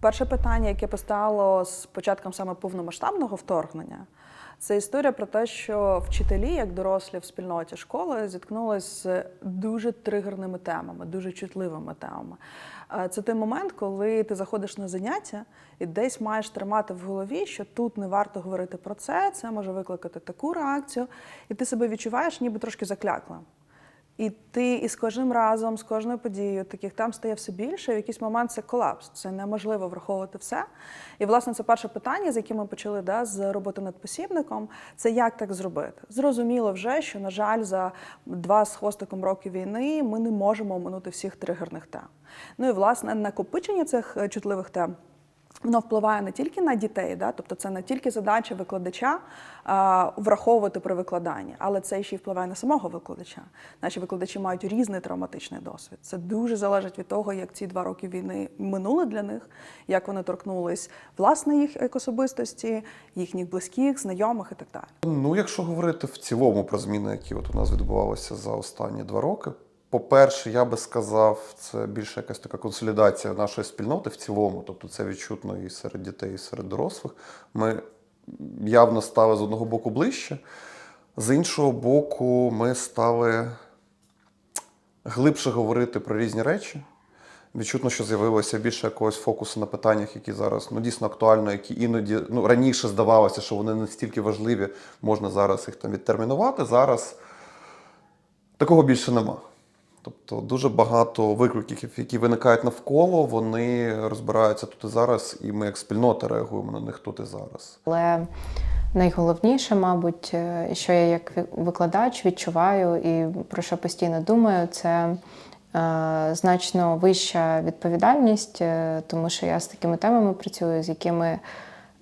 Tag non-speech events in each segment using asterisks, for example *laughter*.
Перше питання, яке постало з початком саме повномасштабного вторгнення, це історія про те, що вчителі, як дорослі в спільноті школи, зіткнулися з дуже тригерними темами, дуже чутливими темами. Е, Це той момент, коли ти заходиш на заняття і десь маєш тримати в голові, що тут не варто говорити про це, це може викликати таку реакцію, і ти себе відчуваєш, ніби трошки заклякла. І ти із кожним разом, з кожною подією таких там стає все більше. В якийсь момент це колапс. Це неможливо враховувати все. І власне це перше питання, з яким ми почали да, з роботи над посібником. Це як так зробити? Зрозуміло вже, що на жаль, за два з хвостиком роки війни ми не можемо оминути всіх тригерних тем. Ну і власне накопичення цих е, чутливих тем. Воно впливає не тільки на дітей, да? тобто це не тільки задача викладача а, враховувати при викладанні, але це ще й впливає на самого викладача. Наші викладачі мають різний травматичний досвід. Це дуже залежить від того, як ці два роки війни минули для них, як вони торкнулись власне їх особистості, їхніх близьких, знайомих і так далі. Ну, якщо говорити в цілому про зміни, які от у нас відбувалися за останні два роки. По-перше, я би сказав, це більше якась така консолідація нашої спільноти в цілому, тобто це відчутно і серед дітей, і серед дорослих. Ми явно стали з одного боку ближче, з іншого боку, ми стали глибше говорити про різні речі. Відчутно, що з'явилося більше якогось фокусу на питаннях, які зараз ну, дійсно актуально, які іноді ну, раніше здавалося, що вони настільки важливі, можна зараз їх там відтермінувати. Зараз такого більше нема. Тобто дуже багато викликів, які виникають навколо, вони розбираються тут і зараз, і ми як спільнота реагуємо на них тут і зараз. Але найголовніше, мабуть, е, що я як викладач відчуваю і про що постійно думаю, це е, значно вища відповідальність, е, тому що я з такими темами працюю, з якими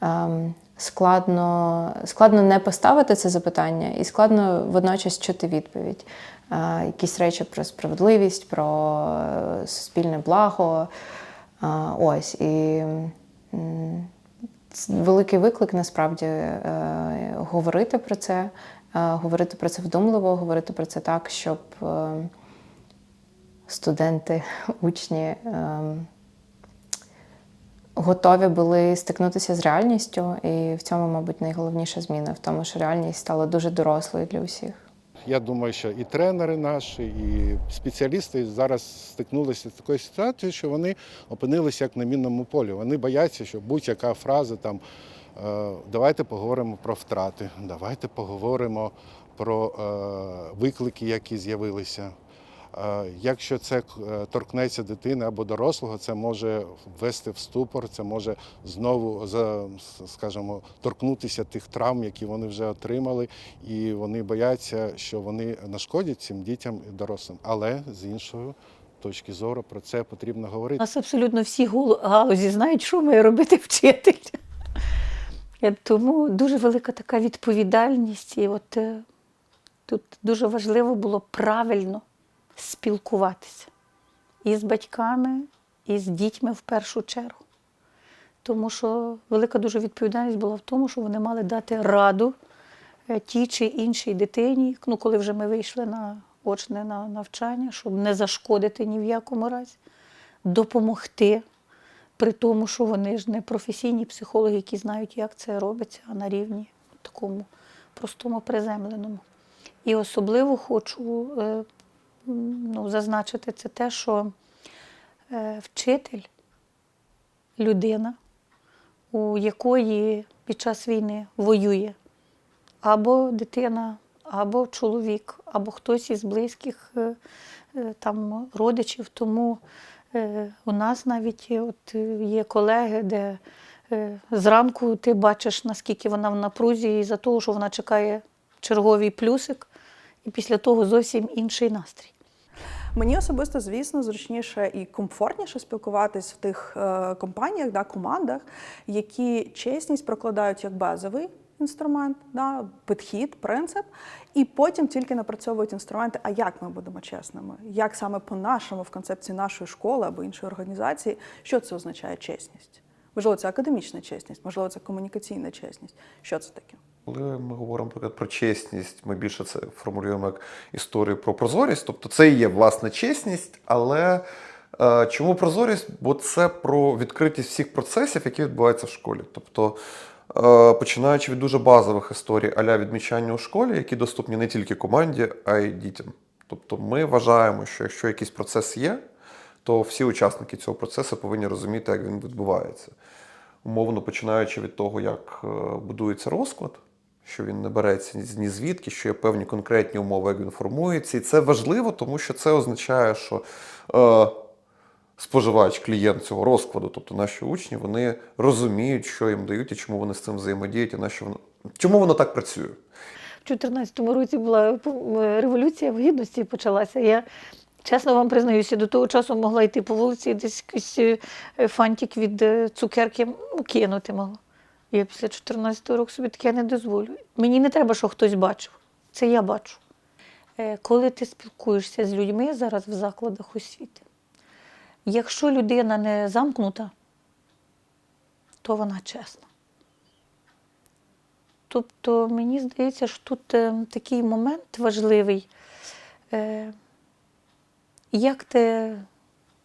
ем, складно, складно не поставити це запитання, і складно водночас чути відповідь. Е, якісь речі про справедливість, про е, суспільне благо. Е, ось і. великий виклик насправді говорити про це, говорити про це вдумливо, говорити про це так, щоб студенти, *laughs* учні е, готові були стикнутися з реальністю. І в цьому, мабуть, найголовніша зміна в тому, що реальність стала дуже дорослою для усіх. Я думаю, що і тренери наші, і спеціалісти зараз стикнулися з такою ситуацією, що вони опинилися як на мінному полі. Вони бояться, що будь-яка фраза там е, давайте поговоримо про втрати, давайте поговоримо про е, виклики, які з'явилися. Е, Якщо це е, торкнеться дитини або дорослого, це може ввести в ступор, це може знову скажімо, торкнутися тих травм, які вони вже отримали, і вони бояться, що вони нашкодять цим дітям і дорослим. Але з іншої точки зору про це потрібно говорити. нас абсолютно всі галузі знають, що має робити вчитель. Тому дуже велика така відповідальність. І от е, тут дуже важливо було правильно спілкуватися і з батьками, і з дітьми в першу чергу. Тому що велика дуже відповідальність була в тому, що вони мали дати раду е, тій чи іншій дитині, ну, коли вже ми вийшли на очне на навчання, щоб не зашкодити ні в якому разі, допомогти, при тому, що вони ж не професійні психологи, які знають, як це робиться, а на рівні такому простому приземленому. І особливо хочу е, ну, зазначити це те, що е, вчитель людина, у якої під час війни воює або дитина, або чоловік, або хтось із близьких е, е, там родичів. Тому у нас навіть от, є колеги, де зранку ти бачиш, наскільки вона в напрузі, і за того, що вона чекає черговий плюсик, і після того зовсім інший настрій. Мені особисто, звісно, зручніше і комфортніше спілкуватись в тих е, компаніях, да, командах, які чесність прокладають як базовий інструмент, да, підхід, принцип, і потім тільки напрацьовують інструменти, а як ми будемо чесними, як саме по-нашому в концепції нашої школи або іншої організації, що це означає чесність? Можливо, це академічна чесність, можливо, це комунікаційна чесність. Що це таке? Коли ми говоримо наприклад, про чесність, ми більше це формулюємо як історію про прозорість. Тобто це і є власна чесність, але Е, Чому прозорість? Бо це про відкритість всіх процесів, які відбуваються в школі. Тобто, е, починаючи від дуже базових історій аля відмічання у школі, які доступні не тільки команді, а й дітям. Тобто, ми вважаємо, що якщо якийсь процес є, то всі учасники цього процесу повинні розуміти, як він відбувається. Умовно починаючи від того, як е, будується розклад, що він не береться ні- звідки, що є певні конкретні умови, як він формується. І це важливо, тому що це означає, що е, споживач, клієнт цього розкладу, тобто наші учні, вони розуміють, що їм дають і чому вони з цим взаємодіють, і на що воно чому воно так працює. В 2014 році була е, революція в гідності почалася. Я чесно вам признаюся, до того часу могла йти по вулиці і десь якийсь е, фантик від е, цукерки ну, кинути могла. Я після 14 року собі таке не дозволю. Мені не треба, щоб хтось бачив. Це я бачу. Е, Коли ти спілкуєшся з людьми зараз в закладах освіти, якщо людина не замкнута, то вона чесна. Тобто, мені здається, що тут е, такий момент важливий, е, як ти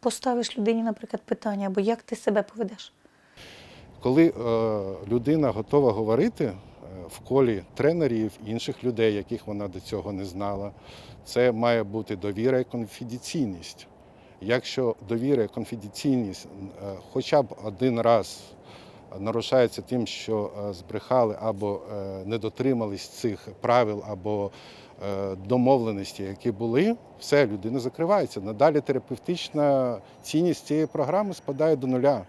поставиш людині, наприклад, питання, або як ти себе поведеш. Коли е, людина готова говорити е, в колі тренерів, інших людей, яких вона до цього не знала, це має бути довіра і конфіденційність. Якщо довіра і конфіденційність е, хоча б один раз нарушається тим, що збрехали або не дотримались цих правил або домовленості, які були, все, людина закривається. Надалі терапевтична цінність цієї програми спадає до нуля.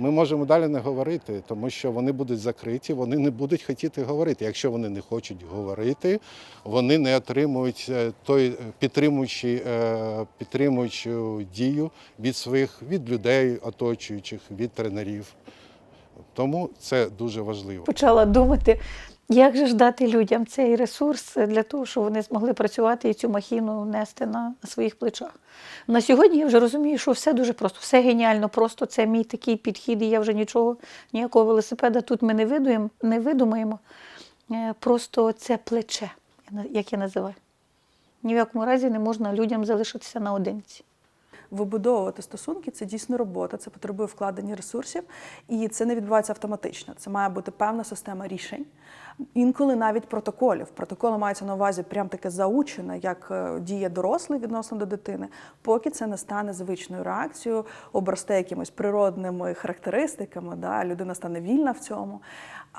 Ми можемо далі не говорити, тому що вони будуть закриті, вони не будуть хотіти говорити. Якщо вони не хочуть говорити, вони не отримують е, той е, підтримуючий, е, підтримуючу дію від своїх від людей, оточуючих, від тренерів. Тому це дуже важливо. Почала думати, як же ж дати людям цей ресурс для того, щоб вони змогли працювати і цю махіну нести на, своїх плечах. На сьогодні я вже розумію, що все дуже просто, все геніально просто. Це мій такий підхід, і я вже нічого, ніякого велосипеда тут ми не видуємо, не видумаємо. Е, Просто це плече, як я називаю. Ні в якому разі не можна людям залишитися наодинці. Вибудовувати стосунки це дійсно робота, це потребує вкладення ресурсів, і це не відбувається автоматично. Це має бути певна система рішень, інколи навіть протоколів. Протоколи маються на увазі прям таке заучене, як е, діє дорослий відносно до дитини, поки це не стане звичною реакцією, обросте якимись природними характеристиками, да, людина стане вільна в цьому.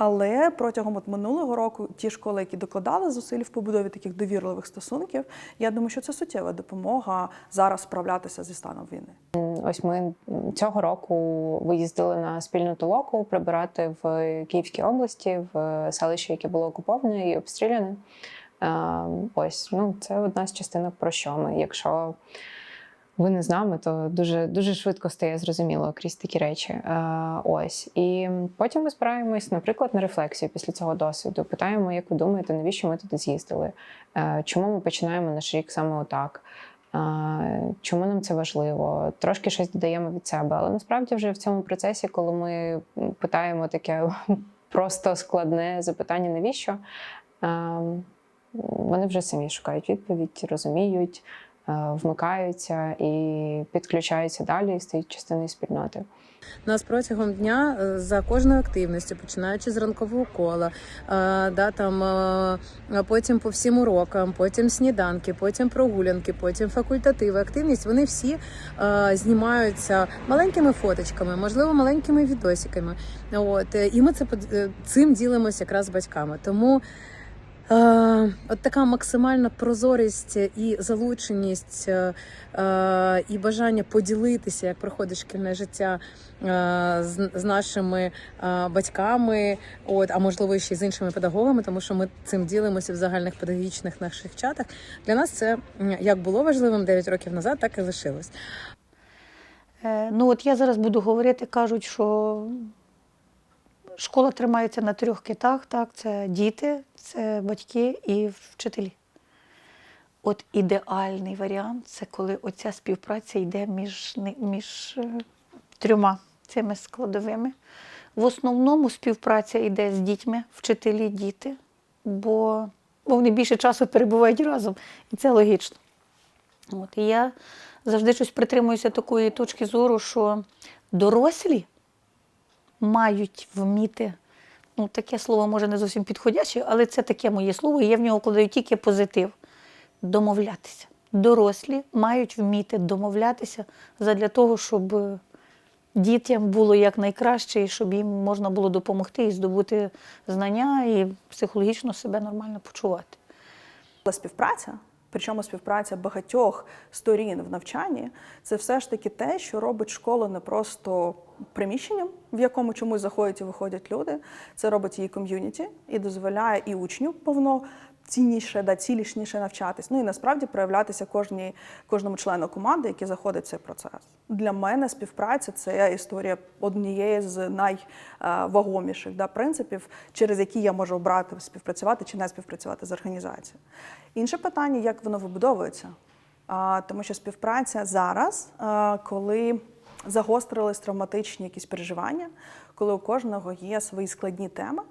Але протягом от минулого року ті школи, які докладали зусиль в побудові таких довірливих стосунків, я думаю, що це суттєва допомога зараз справлятися зі станом війни. Ось ми цього року виїздили на спільну толоку прибирати в Київській області, в селище, яке було окуповане і обстріляне. Е, Ось ну це одна з частинок про що ми. Якщо ви не з нами, то дуже дуже швидко стає зрозуміло крізь такі речі. Е, Ось і потім ми збираємось, наприклад, на рефлексію після цього досвіду. Питаємо, як ви думаєте, навіщо ми туди з'їздили? Е, Чому ми починаємо наш рік саме отак? Е, Чому нам це важливо? Трошки щось додаємо від себе, але насправді вже в цьому процесі, коли ми питаємо таке *laughs* просто складне запитання, навіщо? е, Вони вже самі шукають відповідь, розуміють, вмикаються і підключаються далі і стають частиною спільноти. Нас протягом дня е, за кожною активністю, починаючи з ранкового кола, е, да, там, е, потім по всім урокам, потім сніданки, потім прогулянки, потім факультативи, активність, вони всі е, знімаються маленькими фоточками, можливо, маленькими відосиками. От, е, і ми це е, цим ділимося якраз з батьками. Тому Е, От така максимальна прозорість і залученість, е, е, і бажання поділитися, як проходить шкільне життя е, з, нашими е, батьками, от, а можливо ще й з іншими педагогами, тому що ми цим ділимося в загальних педагогічних наших чатах. Для нас це як було важливим 9 років назад, так і лишилось. Е, Ну, от я зараз буду говорити, кажуть, що школа тримається на трьох китах, так, це діти, це батьки і вчителі. От ідеальний варіант це коли оця співпраця йде між, між е, трьома цими складовими. В основному співпраця йде з дітьми, вчителі, діти, бо, бо вони більше часу перебувають разом, і це логічно. От, і я завжди щось притримуюся такої точки зору, що дорослі мають вміти. Ну, таке слово може не зовсім підходяще, але це таке моє слово, і я в нього кладаю тільки позитив. Домовлятися. Дорослі мають вміти домовлятися задля того, щоб дітям було якнайкраще, і щоб їм можна було допомогти і здобути знання, і психологічно себе нормально почувати. Співпраця, причому співпраця багатьох сторін в навчанні, це все ж таки те, що робить школу не просто приміщенням, в якому чомусь заходять і виходять люди. Це робить її ком'юніті і дозволяє і учню повно цінніше, да, цілісніше навчатись. Ну і насправді проявлятися кожній, кожному члену команди, який заходить в цей процес. Для мене співпраця це історія однієї з найвагоміших да, принципів, через які я можу обрати співпрацювати чи не співпрацювати з організацією. Інше питання, як воно вибудовується. Тому що співпраця зараз, коли загострились травматичні якісь переживання, коли у кожного є свої складні теми,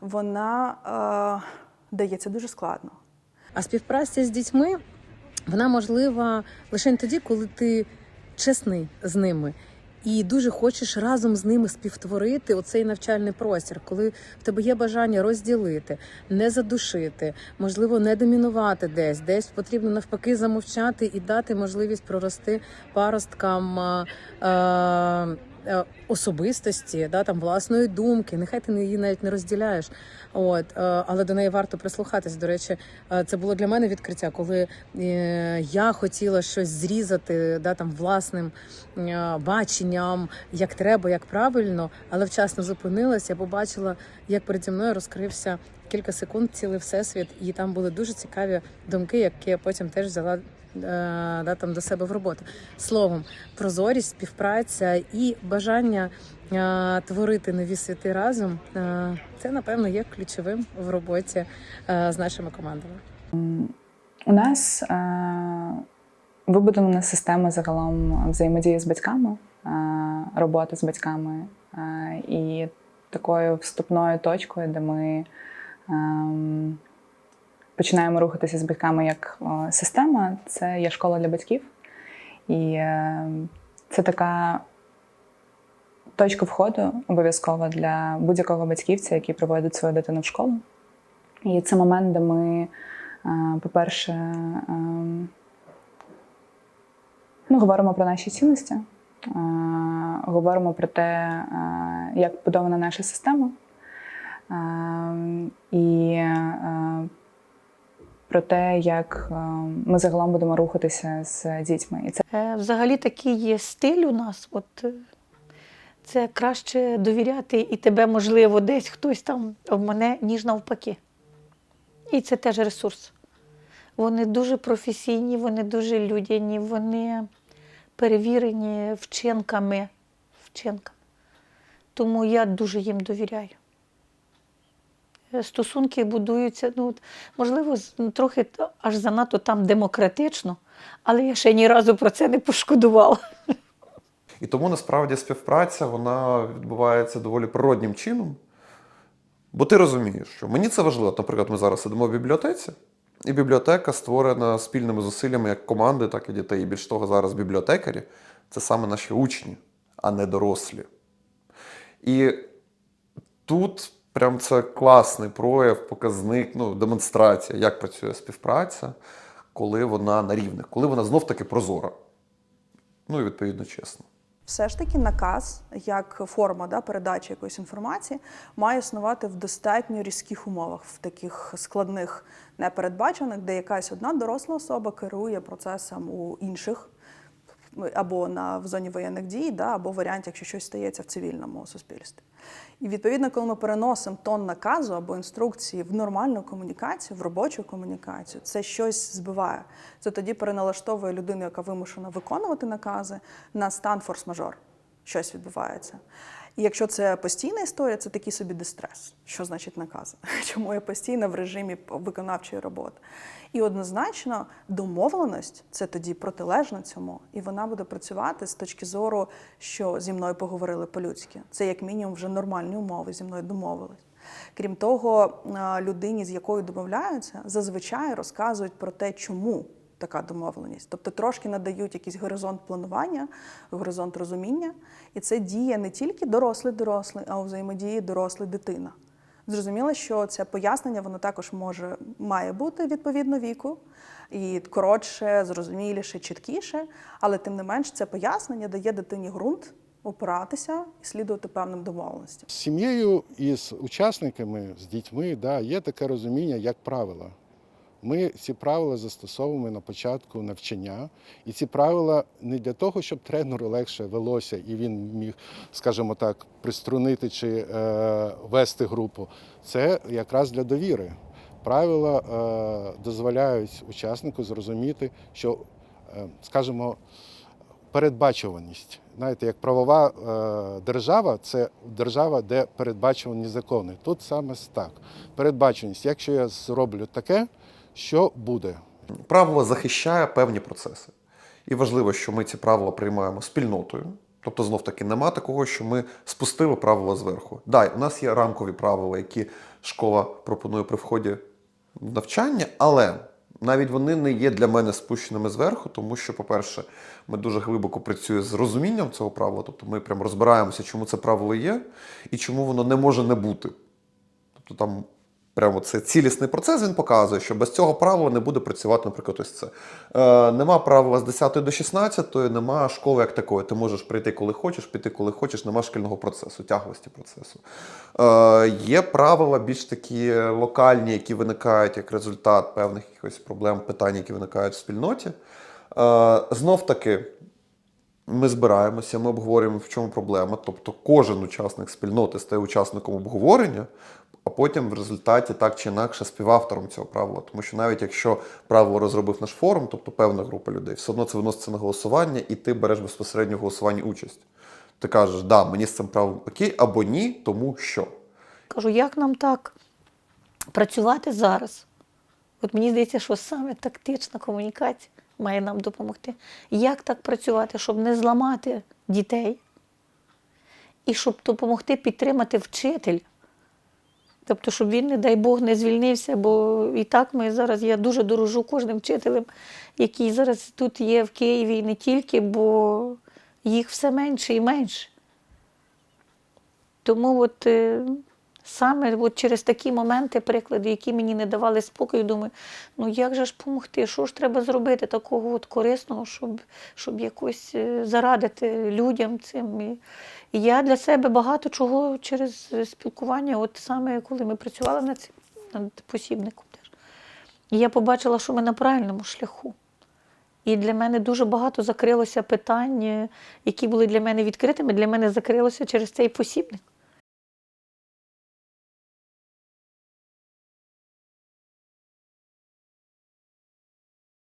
вона е, дається дуже складно. А співпраця з дітьми вона можлива лише тоді, коли ти чесний з ними. І дуже хочеш разом з ними співтворити оцей навчальний простір, коли в тебе є бажання розділити, не задушити, можливо, не домінувати десь, десь потрібно навпаки замовчати і дати можливість прорости паросткам е, особистості, да, там власної думки. Нехай ти її навіть не розділяєш. От, е, але до неї варто прислухатись. До речі, е, це було для мене відкриття, коли е, я хотіла щось зрізати да, там, власним баченням, як треба, як правильно, але вчасно зупинилась. Я побачила, як переді мною розкрився кілька секунд цілий всесвіт, і там були дуже цікаві думки, які я потім теж взяла. е, Да, там до себе в роботу словом, прозорість, співпраця і бажання е, творити нові світи разом е, це напевно є ключовим в роботі з нашими командами. У нас вибудована система загалом взаємодії з батьками, роботи з батьками і такою вступною точкою, де ми починаємо рухатися з батьками як е, система, це є школа для батьків. І е, це така точка входу обов'язкова для будь-якого батьківця, який приводить свою дитину в школу. І це момент, де ми, е, по-перше, ем, ну, говоримо про наші цінності, е, говоримо про те, як побудована наша система, ем, і е, про те, як е, ми загалом будемо рухатися з дітьми. І це Е, Взагалі такий є стиль у нас. От, це краще довіряти і тебе, можливо, десь хтось там обмане, ніж навпаки. І це теж ресурс. Вони дуже професійні, вони дуже людяні, вони перевірені вчинками. вчинками. Тому я дуже їм довіряю. Стосунки будуються, ну, можливо, ну, трохи аж занадто там демократично, але я ще ні разу про це не пошкодувала. І тому насправді співпраця вона відбувається доволі природнім чином. Бо ти розумієш, що мені це важливо. Наприклад, ми зараз сидимо в бібліотеці, і бібліотека створена спільними зусиллями як команди, так і дітей. І більш того, зараз бібліотекарі це саме наші учні, а не дорослі. І тут прям це класний прояв, показник, ну, демонстрація, як працює співпраця, коли вона на рівних, коли вона знов-таки прозора. Ну і відповідно чесно. Все ж таки наказ, як форма да, передачі якоїсь інформації, має існувати в достатньо різких умовах, в таких складних, непередбачених, де якась одна доросла особа керує процесом у інших або на в зоні воєнних дій, да, або в варіанті, якщо щось стається в цивільному суспільстві. І відповідно, коли ми переносимо тон наказу або інструкції в нормальну комунікацію, в робочу комунікацію, це щось збиває. Це тоді переналаштовує людину, яка вимушена виконувати накази, на стан форс-мажор. Щось відбувається. І якщо це постійна історія, це такий собі дистрес. Що значить накази? *laughs* Чому я постійно в режимі виконавчої роботи? І однозначно домовленість це тоді протилежно цьому, і вона буде працювати з точки зору, що зі мною поговорили по-людськи. Це як мінімум вже нормальні умови, зі мною домовились. Крім того, людині, з якою домовляються, зазвичай розказують про те, чому така домовленість. Тобто трошки надають якийсь горизонт планування, горизонт розуміння, і це діє не тільки дорослий-дорослий, а у взаємодії дорослий-дитина. Зрозуміло, що це пояснення воно також може має бути відповідно віку, і коротше, зрозуміліше, чіткіше, але тим не менш це пояснення дає дитині ґрунт опиратися і слідувати певним домовленостям. З сім'єю і з учасниками, з дітьми, да, є таке розуміння, як правила. Ми ці правила застосовуємо на початку навчання, і ці правила не для того, щоб тренеру легше велося і він міг, скажімо так, приструнити чи е, вести групу. Це якраз для довіри. Правила е, дозволяють учаснику зрозуміти, що, е, скажімо, передбачуваність. Знаєте, як правова е, держава це держава, де передбачувані закони. Тут саме так. Передбаченість. Якщо я зроблю таке, що буде? Правило захищає певні процеси. І важливо, що ми ці правила приймаємо спільнотою. Тобто, знов таки, нема такого, що ми спустили правила зверху. Да, у нас є рамкові правила, які школа пропонує при вході в навчання, але навіть вони не є для мене спущеними зверху, тому що, по-перше, ми дуже глибоко працюємо з розумінням цього правила, тобто ми прям розбираємося, чому це правило є і чому воно не може не бути. Тобто там прямо це цілісний процес, він показує, що без цього правила не буде працювати, наприклад, ось це. Е, нема правила з 10 до 16, нема школи як такої. Ти можеш прийти, коли хочеш, піти, коли хочеш, нема шкільного процесу, тяглості процесу. Е, є правила більш такі локальні, які виникають як результат певних якихось проблем, питань, які виникають в спільноті. Е, знов таки, ми збираємося, ми обговорюємо, в чому проблема. Тобто кожен учасник спільноти стає учасником обговорення, а потім в результаті так чи інакше співавтором цього правила. Тому що навіть якщо правило розробив наш форум, тобто певна група людей, все одно це виноситься на голосування, і ти береш безпосередньо в голосуванні участь. Ти кажеш, да, мені з цим правилом окей, або ні, тому що. Кажу, як нам так працювати зараз? От мені здається, що саме тактична комунікація має нам допомогти. Як так працювати, щоб не зламати дітей і щоб допомогти підтримати вчитель. Тобто, щоб він, не дай Бог, не звільнився, бо і так ми зараз, я дуже дорожу кожним вчителем, який зараз тут є в Києві, і не тільки, бо їх все менше і менше. Тому от е, саме от через такі моменти, приклади, які мені не давали спокою, думаю, ну як же ж допомогти, що ж треба зробити такого от корисного, щоб, щоб якось е, зарадити людям цим. І, я для себе багато чого через спілкування, от саме коли ми працювали над цим над посібником теж. І я побачила, що ми на правильному шляху. І для мене дуже багато закрилося питань, е, які були для мене відкритими, для мене закрилося через цей посібник.